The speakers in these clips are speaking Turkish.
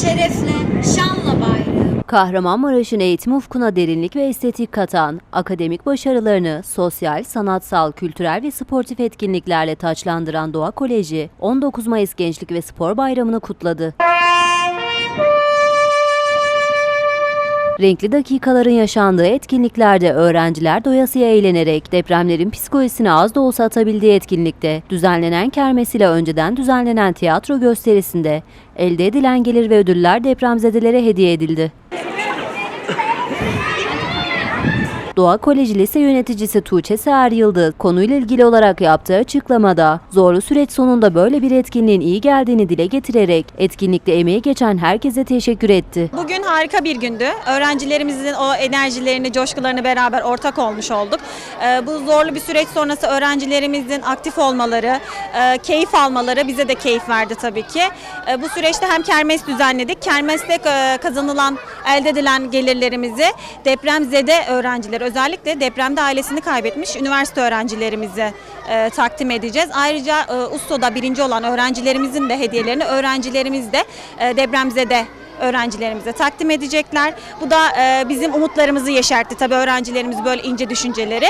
şerefle, şanla bayrağı. Kahramanmaraş'ın eğitim ufkuna derinlik ve estetik katan, akademik başarılarını sosyal, sanatsal, kültürel ve sportif etkinliklerle taçlandıran Doğa Koleji, 19 Mayıs Gençlik ve Spor Bayramı'nı kutladı. Renkli dakikaların yaşandığı etkinliklerde öğrenciler doyasıya eğlenerek depremlerin psikolojisini az da olsa atabildiği etkinlikte düzenlenen kermes ile önceden düzenlenen tiyatro gösterisinde elde edilen gelir ve ödüller depremzedelere hediye edildi. Doğa Koleji Lise Yöneticisi Tuğçe Seher Yıldız konuyla ilgili olarak yaptığı açıklamada zorlu süreç sonunda böyle bir etkinliğin iyi geldiğini dile getirerek etkinlikte emeği geçen herkese teşekkür etti. Bugün harika bir gündü. Öğrencilerimizin o enerjilerini, coşkularını beraber ortak olmuş olduk. Ee, bu zorlu bir süreç sonrası öğrencilerimizin aktif olmaları, e, keyif almaları bize de keyif verdi tabii ki. Ee, bu süreçte hem kermes düzenledik. Kermeste e, kazanılan, elde edilen gelirlerimizi depremzede öğrenciler, özellikle depremde ailesini kaybetmiş üniversite öğrencilerimize e, takdim edeceğiz. Ayrıca e, USTO'da birinci olan öğrencilerimizin de hediyelerini öğrencilerimiz de e, depremzede öğrencilerimize takdim edecekler. Bu da e, bizim umutlarımızı yeşertti tabii öğrencilerimiz böyle ince düşünceleri.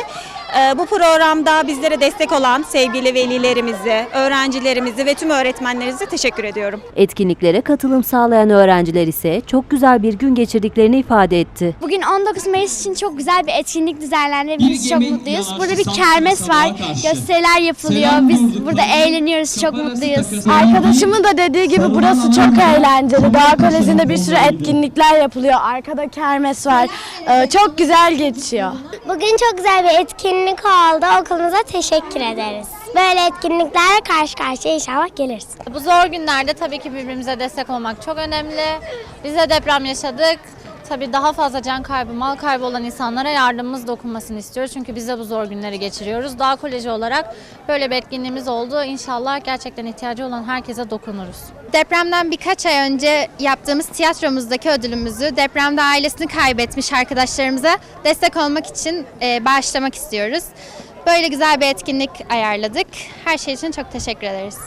E, bu programda bizlere destek olan sevgili velilerimizi, öğrencilerimizi ve tüm öğretmenlerimize teşekkür ediyorum. Etkinliklere katılım sağlayan öğrenciler ise çok güzel bir gün geçirdiklerini ifade etti. Bugün 19 Mayıs için çok güzel bir etkinlik düzenlendi. Biz çok mutluyuz. Burada bir kermes var. Gösteriler yapılıyor. Biz burada eğleniyoruz. Çok mutluyuz. Arkadaşımın da dediği gibi burası çok eğlenceli. Doğa Koleji'nde bir sürü etkinlikler yapılıyor. Arkada kermes var. Ee, Çok güzel geçiyor. Bugün çok güzel bir etkinlik oldu. Okulumuza teşekkür ederiz. Böyle etkinliklerle karşı karşıya inşallah geliriz. Bu zor günlerde tabii ki birbirimize destek olmak çok önemli. Biz de deprem yaşadık. Tabii daha fazla can kaybı, mal kaybı olan insanlara yardımımız dokunmasını istiyoruz. Çünkü biz de bu zor günleri geçiriyoruz. Dağ Koleji olarak böyle bir etkinliğimiz oldu. İnşallah gerçekten ihtiyacı olan herkese dokunuruz. Depremden birkaç ay önce yaptığımız tiyatromuzdaki ödülümüzü depremde ailesini kaybetmiş arkadaşlarımıza destek olmak için e, bağışlamak istiyoruz. Böyle güzel bir etkinlik ayarladık. Her şey için çok teşekkür ederiz.